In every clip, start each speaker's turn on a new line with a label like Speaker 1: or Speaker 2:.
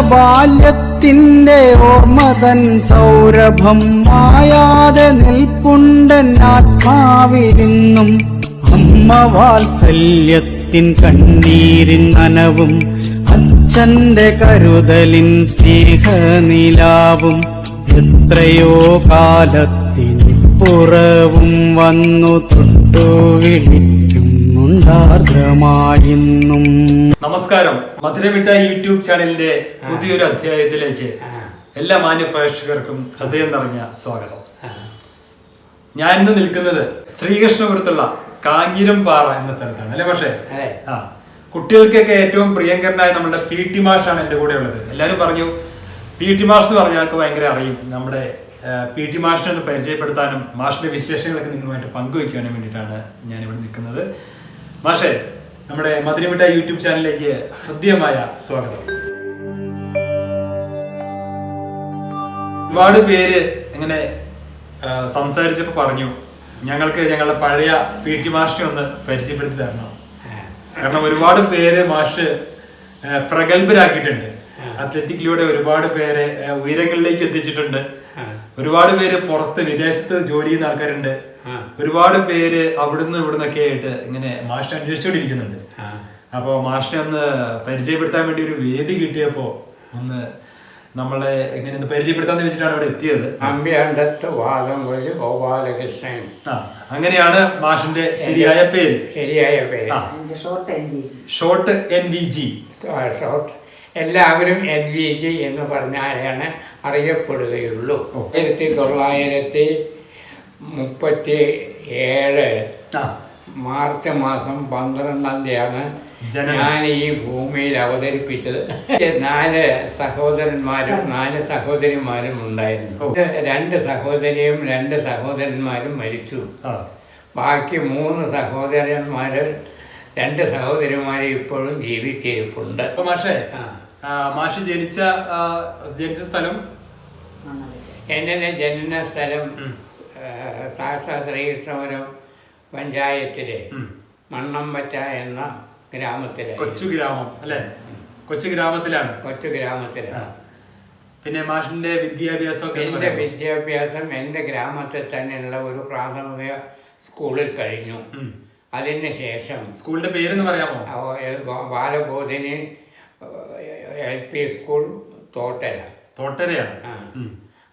Speaker 1: ബാല്യത്തിന്റെ ഓർമ്മതൻ സൗരഭം മായാതെ നിൽപ്പുണ്ടൻ ആത്മാവിരുന്നും. അമ്മ വാത്സല്യത്തിൻ കണ്ണീരിൻ നനവും. അച്ഛന്റെ കരുതലിൻ സ്നേഹനിലാവും. എത്രയോ കാലത്തിനിപ്പുറവും വന്നു തൊട്ടു
Speaker 2: നമസ്കാരം. മധുരമിട്ട യൂട്യൂബ് ചാനലിന്റെ പുതിയൊരു അധ്യായത്തിലേക്ക് എല്ലാ മാന്യ പ്രേക്ഷകർക്കും ഹൃദയം നിറഞ്ഞ സ്വാഗതം. ഞാൻ ഇന്ന് നിൽക്കുന്നത് ശ്രീകൃഷ്ണപുരത്തുള്ള കാഞ്ഞിരം പാറ എന്ന സ്ഥലത്താണ്. അല്ലേ പക്ഷേ? ആ. കുട്ടികൾക്കൊക്കെ ഏറ്റവും പ്രിയങ്കരനായ നമ്മുടെ പി ടി മാഷാണ് എന്റെ കൂടെ ഉള്ളത്. എല്ലാവരും പറഞ്ഞു പി ടി മാഷ് എന്ന് പറഞ്ഞാൽ ഞങ്ങൾക്ക് ഭയങ്കര അറിയും. നമ്മുടെ പി ടി മാഷിനെ ഒന്ന് പരിചയപ്പെടുത്താനും മാഷിന്റെ വിശേഷങ്ങളൊക്കെ നിങ്ങളുമായിട്ട് പങ്കുവയ്ക്കുവാനും വേണ്ടിയിട്ടാണ് ഞാൻ ഇവിടെ നിൽക്കുന്നത്. മാഷേ നമ്മുടെ മധുരമിട്ട യൂട്യൂബ് ചാനലിലേക്ക് ഹൃദ്യമായ സ്വാഗതം. ഒരുപാട് പേര് ഇങ്ങനെ സംസാരിച്ചപ്പോ സംസാരിച്ചപ്പോൾ പറഞ്ഞു ഞങ്ങൾക്ക് ഞങ്ങളുടെ പഴയ പി ടി മാഷിനെ ഒന്ന് പരിചയപ്പെടുത്തി തരണം. കാരണം ഒരുപാട് പേര് മാഷ് പ്രഗത്ഭരാക്കിയിട്ടുണ്ട്. അത്ലറ്റിക്കിലൂടെ ഒരുപാട് പേരെ ഉയരങ്ങളിലേക്ക് എത്തിച്ചിട്ടുണ്ട്. ഒരുപാട് പേര് പുറത്ത് വിദേശത്ത് ജോലി ചെയ്യുന്ന ആൾക്കാരുണ്ട്. ഒരുപാട് പേര് അവിടുന്ന് ഇവിടുന്നൊക്കെ ആയിട്ട് ഇങ്ങനെ മാഷിനെ അന്വേഷിച്ചുകൊണ്ടിരിക്കുന്നുണ്ട് അപ്പോൾ മാഷിനെ ഒന്ന് പരിചയപ്പെടുത്താൻ വേണ്ടി ഒരു വേദി കിട്ടിയപ്പോൾ ഒന്ന് നമ്മളെ ഇങ്ങനെ ഒന്ന് പരിചയപ്പെടുത്താന്ന് വെച്ചിട്ടാണ് ഇവിടെ എത്തിയത്.
Speaker 3: അമ്പ്യാണ്ടത്ത് വാദം കൊല്ലി ഗോപാലകൃഷ്ണൻ.
Speaker 2: ആ അങ്ങനെയാണ് മാഷിന്റെ ശരിയായ പേര്.
Speaker 3: ശരിയായ പേര്.
Speaker 4: Short N
Speaker 2: V G
Speaker 3: short എല്ലാവരും എൻ വി ജി എന്ന് പറഞ്ഞാലാണ് അറിയപ്പെടുകയുള്ളൂ. ആയിരത്തി തൊള്ളായിരത്തി മുപ്പത്തി ഏഴ് മാർച്ച് മാസം പന്ത്രണ്ടാം തീയതിയാണ്. ഞാൻ ഈ ഭൂമിയിൽ അവതരിപ്പിച്ചത്. നാല് സഹോദരന്മാരും നാല് സഹോദരിമാരും ഉണ്ടായിരുന്നു. രണ്ട് സഹോദരിയും രണ്ട് സഹോദരന്മാരും മരിച്ചു. ബാക്കി മൂന്ന് സഹോദരന്മാര് രണ്ട് സഹോദരിമാര് ഇപ്പോഴും ജീവിച്ചിരിപ്പുണ്ട്.
Speaker 2: മാഷേ മാഷ് ജനിച്ച ജനിച്ച സ്ഥലം
Speaker 3: എന്റെ ജനന സ്ഥലം സാക്ഷാ ശ്രീകൃഷ്ണപുരം പഞ്ചായത്തിലെ. മണ്ണമ്പറ്റ എന്ന ഗ്രാമത്തിലെ.
Speaker 2: കൊച്ചു ഗ്രാമം അല്ലേ? കൊച്ചു ഗ്രാമത്തിലാണ്.
Speaker 3: കൊച്ചു ഗ്രാമത്തിലെ.
Speaker 2: പിന്നെ മാഷിന്റെ വിദ്യാഭ്യാസം എന്റെ
Speaker 3: വിദ്യാഭ്യാസം എന്റെ ഗ്രാമത്തിൽ തന്നെയുള്ള ഒരു പ്രാഥമിക സ്കൂളിൽ കഴിഞ്ഞു. അതിന് ശേഷം
Speaker 2: സ്കൂളിന്റെ പേരെന്ന് പറയാമോ?
Speaker 3: Balabodhini L P school Thottara.
Speaker 2: തോട്ടരയാണ്.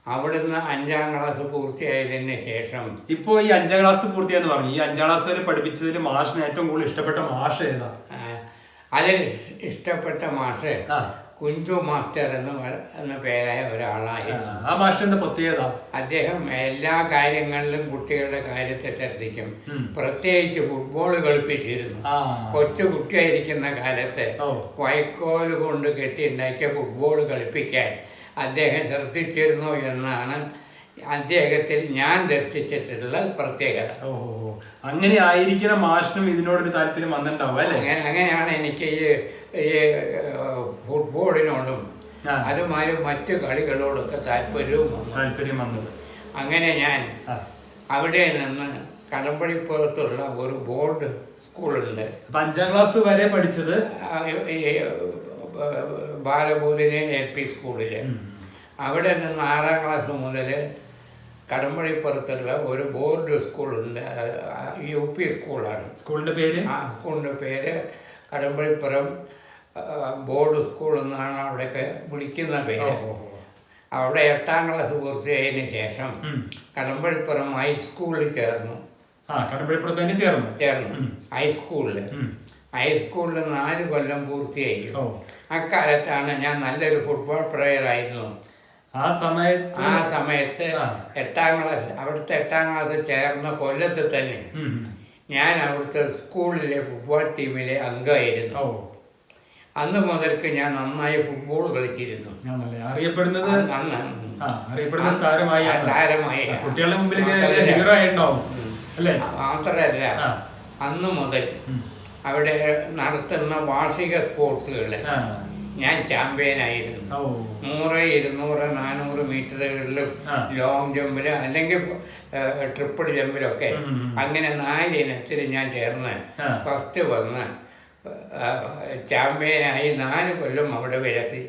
Speaker 3: അവിടുന്ന് അഞ്ചാം ക്ലാസ് പൂർത്തിയായതിന് ശേഷം
Speaker 2: ഇപ്പോ ഈ അഞ്ചാം ക്ലാസ് പൂർത്തിയാന്ന് പറഞ്ഞു. ഈ അഞ്ചാം ക്ലാസ് വരെ പഠിപ്പിച്ചതിൽ മാഷിന് ഏറ്റവും കൂടുതൽ ഇഷ്ടപ്പെട്ട മാഷ് ഏതാ?
Speaker 3: അതിൽ ഇഷ്ടപ്പെട്ട മാഷ്. കുഞ്ചു മാസ്റ്റർ എന്ന് എന്ന പേരായ ഒരാളായിരുന്നു
Speaker 2: ആ മാസ്റ്ററിന്റെ പ്രത്യേകത?
Speaker 3: അദ്ദേഹം എല്ലാ കാര്യങ്ങളിലും കുട്ടികളുടെ കാര്യത്തെ ശ്രദ്ധിക്കും. പ്രത്യേകിച്ച് ഫുട്ബോൾ കളിപ്പിച്ചിരുന്നു. കൊച്ചു കുട്ടിയായിരിക്കുന്ന കാലത്ത്
Speaker 2: വൈക്കോൽ
Speaker 3: വൈക്കോൽ കൊണ്ട് കെട്ടിയുണ്ടാക്കിയ ഫുട്ബോൾ കളിപ്പിക്കാൻ അദ്ദേഹം ശ്രദ്ധിച്ചിരുന്നു എന്നാണ് അദ്ദേഹത്തിൽ ഞാൻ ദർശിച്ചിട്ടുള്ള പ്രത്യേകത.
Speaker 2: ഓ ഓ, ഓ. അങ്ങനെ ആയിരിക്കണം മാഷിനും ഇതിനോടൊരു താല്പര്യം വന്നിട്ടുണ്ടാവും അല്ലേ?
Speaker 3: അങ്ങനെ അങ്ങനെയാണ് എനിക്ക് ഈ ഫുട്ബോളിനോടും അതുമായി മറ്റു കളികളോടൊക്കെ താല്പര്യവും വന്നു.
Speaker 2: താല്പര്യം വന്നത്.
Speaker 3: അങ്ങനെ ഞാൻ. അവിടെ നിന്ന് കടമ്പടിപ്പുറത്തുള്ള ഒരു ബോർഡ് സ്കൂളുണ്ട്
Speaker 2: അഞ്ചാം ക്ലാസ് വരെ പഠിച്ചത്?
Speaker 3: ബാലബോധിനി എൽ പി സ്കൂളിൽ അവിടെ നിന്ന് ആറാം ക്ലാസ് മുതൽ കടമ്പഴിപ്പുറത്തുള്ള ഒരു ബോർഡ് സ്കൂളുണ്ട്. യു പി സ്കൂളാണ്.
Speaker 2: സ്കൂളിന്റെ പേര്?
Speaker 3: ആ സ്കൂളിന്റെ പേര് കടമ്പഴിപ്പുറം ബോർഡ് സ്കൂൾ എന്നാണ് അവിടെയൊക്കെ വിളിക്കുന്ന പേര്. അവിടെ എട്ടാം ക്ലാസ് പൂർത്തിയായതിന് ശേഷം കടമ്പഴിപ്പുറം ഹൈസ്കൂളിൽ ചേർന്നു.
Speaker 2: ആ കടമ്പഴിപ്പുറത്ത് തന്നെ ചേർന്നു.
Speaker 3: ചേർന്നു. ഹൈസ്കൂളിൽ. ഹൈസ്കൂളിൽ നാല് കൊല്ലം പൂർത്തിയായി അക്കാലത്താണ് ഞാൻ നല്ലൊരു ഫുട്ബോൾ പ്ലെയർ ആയിരുന്നു.
Speaker 2: ആ സമയത്ത്
Speaker 3: ആ സമയത്ത്. എട്ടാം ക്ലാസ് അവിടുത്തെ എട്ടാം ക്ലാസ് ചേർന്ന കൊല്ലത്ത് തന്നെ. ഞാൻ അവിടുത്തെ സ്കൂളിലെ ഫുട്ബോൾ ടീമിലെ അംഗമായിരുന്നു. അന്ന് മുതൽക്ക് ഞാൻ നന്നായി ഫുട്ബോൾ കളിച്ചിരുന്നു.
Speaker 2: അറിയപ്പെടുന്നത്
Speaker 3: അന്ന്
Speaker 2: അറിയപ്പെടുന്ന താരമായി
Speaker 3: താരമായി.
Speaker 2: കുട്ടികളുടെ മുമ്പിൽ
Speaker 3: മാത്രമല്ല. അന്ന് മുതൽ. അവിടെ നടത്തുന്ന വാർഷിക
Speaker 2: സ്പോർട്സുകൾ
Speaker 3: ഞാൻ ചാമ്പ്യനായിരുന്നു നൂറ് ഇരുന്നൂറ് നാനൂറ് മീറ്ററുകളിലും. ലോങ് ജമ്പിൽ അല്ലെങ്കിൽ ട്രിപ്പിൾ ജമ്പിലൊക്കെ. അങ്ങനെ നാല് ഇനത്തിൽ ഞാൻ ചേർന്ന് ഫസ്റ്റ് വന്ന് ചാമ്പ്യനായി നാല് കൊല്ലം അവിടെ വിലസി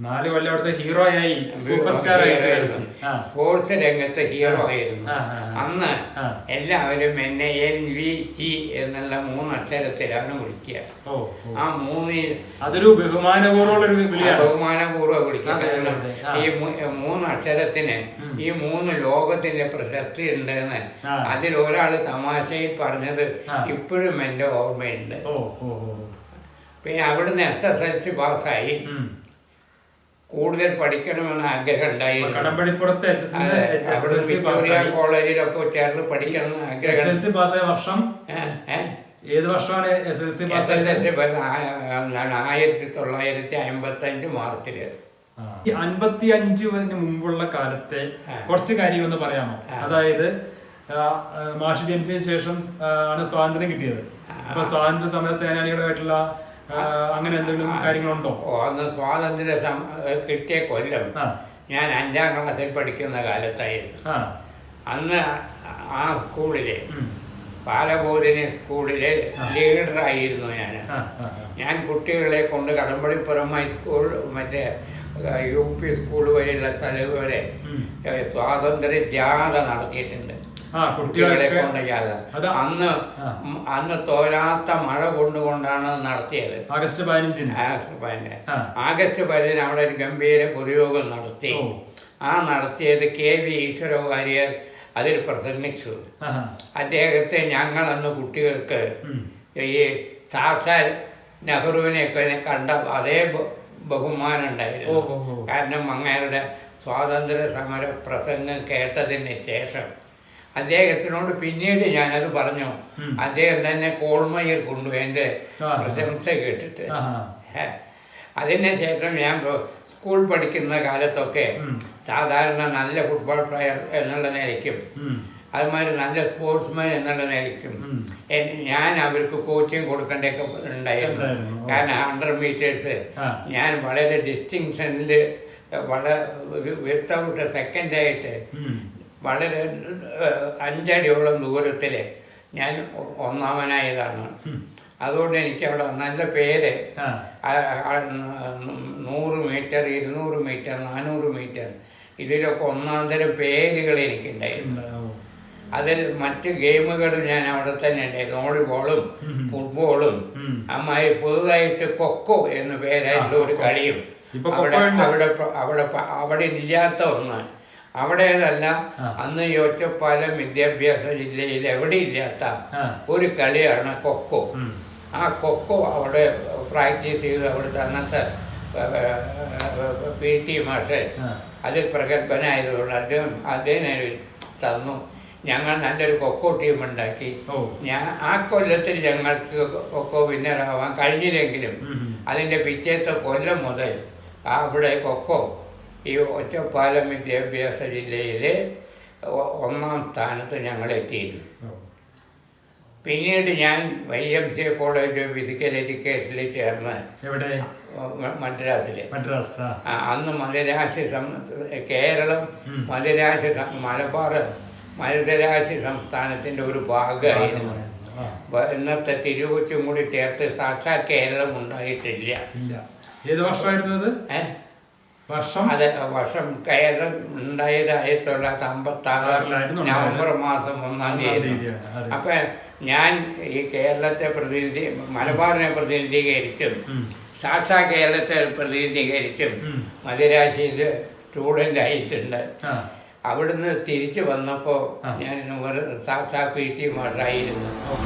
Speaker 2: നാല് കൊല്ലം അവിടുത്തെ ഹീറോ ആയി. സൂപ്പർ സ്റ്റാർ
Speaker 3: സ്പോർട്സ് രംഗത്തെ ഹീറോ ആയിരുന്നു. അന്ന് എല്ലാവരും എന്നെ എൻ വി ടി എന്നുള്ള മൂന്ന് അക്ഷരത്തിലാണ് വിളിക്കുക. ആ മൂന്ന്
Speaker 2: അതൊരു ബഹുമാനപൂർവമുള്ള ബഹുമാനപൂർവം. ആ.
Speaker 3: ഈ മൂന്ന് അക്ഷരത്തിന് ഈ മൂന്ന് ലോകത്തിന്റെ പ്രശസ്തി ഉണ്ടെന്ന്. അതിൽ ഒരാൾ തമാശയിൽ പറഞ്ഞത് ഇപ്പോഴും എന്റെ ഓർമ്മയുണ്ട്. പിന്നെ അവിടുന്ന് എസ് എസ് എൽ സി പാസ്സായി. കൂടുതൽ പഠിക്കണമെന്ന് ആഗ്രഹം ഉണ്ടായിരുന്നു
Speaker 2: എസ്
Speaker 3: വിക്ടോറിയ കോളേജിലൊക്കെ ചേർന്ന് പഠിക്കണം
Speaker 2: എന്ന്
Speaker 3: ആഗ്രഹം.
Speaker 2: വർഷം? ഏത് വർഷമാണ് S L C
Speaker 3: S S L
Speaker 2: പാസ്സായത്
Speaker 3: C ബസ് എന്താണ് ആയിരത്തി തൊള്ളായിരത്തി അമ്പത്തി അഞ്ച് മാർച്ചിൽ
Speaker 2: ഈ അൻപത്തി അഞ്ചിന് മുമ്പുള്ള കാലത്തെ കുറച്ച് കാര്യങ്ങൾ ഒന്ന് പറയാമോ അതായത് മാഷി ജനിച്ചതിന് ശേഷം ആണ് സ്വാതന്ത്ര്യം കിട്ടിയത്. അപ്പൊ സ്വാതന്ത്ര്യ സമര സേനാനികളുമായിട്ടുള്ള അങ്ങനെ എന്തെങ്കിലും കാര്യങ്ങളുണ്ടോ?
Speaker 3: ഓ, അന്ന് സ്വാതന്ത്ര്യ സം കിട്ടിയ കൊല്ലം ഞാൻ അഞ്ചാം ക്ലാസ്സിൽ പഠിക്കുന്ന കാലത്തായിരുന്നു. അന്ന് ആ സ്കൂളിലെ
Speaker 2: ഉം.
Speaker 3: ബാലബോധിനി സ്കൂളിലെ ലീഡറായിരുന്നു ഞാൻ. ഞാൻ കുട്ടികളെ കൊണ്ട് കടമ്പടിപ്പുറം ഹൈസ്കൂൾ മറ്റേ യു പി സ്കൂൾ വരെയുള്ള സ്ഥലം വരെ സ്വാതന്ത്ര്യ ജാഥ നടത്തിയിട്ടുണ്ട്. കുട്ടികളെ
Speaker 2: കുട്ടികളൊക്കെ
Speaker 3: കൊണ്ട് ജാഥ അന്ന് അന്ന് തോരാത്ത മഴ കൊണ്ടുകൊണ്ടാണ് നടത്തിയത്.
Speaker 2: ആഗസ്റ്റ് പതിനഞ്ചിന്.
Speaker 3: ആഗസ്റ്റ് പതിനഞ്ച്. ആഗസ്റ്റ് പതിനഞ്ചിന് അവിടെ ഒരു ഗംഭീര പൊതുയോഗം നടത്തി. ആ നടത്തിയത് കെ വി ഈശ്വര വാര്യർ അതിൽ പ്രസംഗിച്ചു. അദ്ദേഹത്തെ ഞങ്ങൾ അന്ന് കുട്ടികൾക്ക് ഈ സാക്ഷാൽ നെഹ്റുവിനെയൊക്കെ കണ്ട അതേ ബഹുമാനം ഉണ്ടായിരുന്നു. കാരണം അങ്ങയുടെ സ്വാതന്ത്ര്യ സമര പ്രസംഗം കേട്ടതിന് ശേഷം അദ്ദേഹത്തിനോട് പിന്നീട് ഞാനത് പറഞ്ഞു. അദ്ദേഹം തന്നെ കോൾമയിൽ കൊണ്ടു
Speaker 2: എന്റെ
Speaker 3: പ്രശംസ കേട്ടിട്ട്. അതിന് ശേഷം ഞാൻ സ്കൂൾ പഠിക്കുന്ന കാലത്തൊക്കെ സാധാരണ നല്ല ഫുട്ബോൾ പ്ലെയർ എന്നുള്ള നിലയ്ക്കും. അതുമാതിരി നല്ല സ്പോർട്സ്മാൻ എന്നുള്ള നിലയ്ക്കും ഞാൻ അവർക്ക് കോച്ചിങ് കൊടുക്കേണ്ടൊക്കെ ഉണ്ടായിരുന്നു. കാരണം ഹൺഡ്രഡ് മീറ്റേഴ്സ് ഞാൻ വളരെ ഡിസ്റ്റിങ്ഷനിൽ വളരെ വിത്തൗട്ട് സെക്കൻഡായിട്ട്. വളരെ അഞ്ചടിയോളം ദൂരത്തിൽ ഞാൻ ഒന്നാമനായതാണ്. അതുകൊണ്ട് എനിക്ക് അവിടെ നല്ല പേര്. നൂറ് മീറ്റർ ഇരുന്നൂറ് മീറ്റർ നാനൂറ് മീറ്റർ. ഇതിലൊക്കെ ഒന്നാം തരം പേരുകൾ എനിക്കുണ്ടായിരുന്നു. അതിൽ മറ്റ് ഗെയിമുകൾ ഞാൻ അവിടെ തന്നെ ഉണ്ടായിരുന്നു. വോളിബോളും ഫുട്ബോളും. അമ്മായി പുതുതായിട്ട് കൊക്കോ എന്ന പേരായിട്ടുള്ള ഒരു കളിയും അവിടെ അവിടെ അവിടെ ഇല്ലാത്ത ഒന്ന് അവിടേതല്ല അന്ന് യോറ്റപ്പാലം വിദ്യാഭ്യാസ ജില്ലയിൽ എവിടെ ഇല്ലാത്ത. ഒരു കളിയാണ് കൊക്കോ ആ കൊക്കോ അവിടെ പ്രാക്ടീസ് ചെയ്ത് അവിടുത്തെ അന്നത്തെ പി ടി മാഷ്. അതിൽ പ്രഗത്ഭനായതുകൊണ്ട് അദ്ദേഹം അദ്ദേഹം തന്നു ഞങ്ങൾ നല്ലൊരു കൊക്കോ ടീം ഉണ്ടാക്കി ഞാൻ ആ കൊല്ലത്തിൽ ഞങ്ങൾക്ക് കൊക്കോ വിന്നറാവാൻ കഴിഞ്ഞില്ലെങ്കിലും. അതിന്റെ പിറ്റേത്തെ കൊല്ലം മുതൽ അവിടെ കൊക്കോ ഈ ഒറ്റപ്പാലം വിദ്യാഭ്യാസ ജില്ലയിലെ ഒ- ഒന്നാം സ്ഥാനത്ത് ഞങ്ങൾ എത്തിയിരുന്നു പിന്നീട് ഞാൻ Y M C college of physical എഡ്യൂക്കേഷനിൽ ചേർന്ന്
Speaker 2: എവിടെ?
Speaker 3: മദ്രാസിൽ
Speaker 2: മദ്രാസ്.
Speaker 3: അന്ന് മലരാശി കേരളം. മലരാശി മലബാർ മലരാശി സംസ്ഥാനത്തിന്റെ ഒരു ഭാഗമായിരുന്നു. ഇന്നത്തെ തിരുവച്ചും കൂടി ചേർത്ത് സാക്ഷാത് കേരളം ഉണ്ടായിട്ടില്ല.
Speaker 2: ഏത് വർഷമായിരുന്നു? വർഷം
Speaker 3: അതെ വർഷം കേരളം ഉണ്ടായത് ആയിരത്തി തൊള്ളായിരത്തി അമ്പത്തി
Speaker 2: ആറിലായിരുന്നു
Speaker 3: നവംബർ മാസം ഒന്നാം തീയതി അപ്പൊ ഞാൻ ഈ കേരളത്തെ പ്രതിനിധി മലബാറിനെ പ്രതിനിധീകരിച്ചും. സാക്ഷാ കേരളത്തെ പ്രതിനിധീകരിച്ചും. മദിരാശിയിൽ സ്റ്റുഡന്റ് ആയിട്ടുണ്ട്. അവിടുന്ന് തിരിച്ചു വന്നപ്പോൾ ഞാൻ ഒരു സാക്ഷാ പി ടി മാഷായിരുന്നു
Speaker 2: ഓ.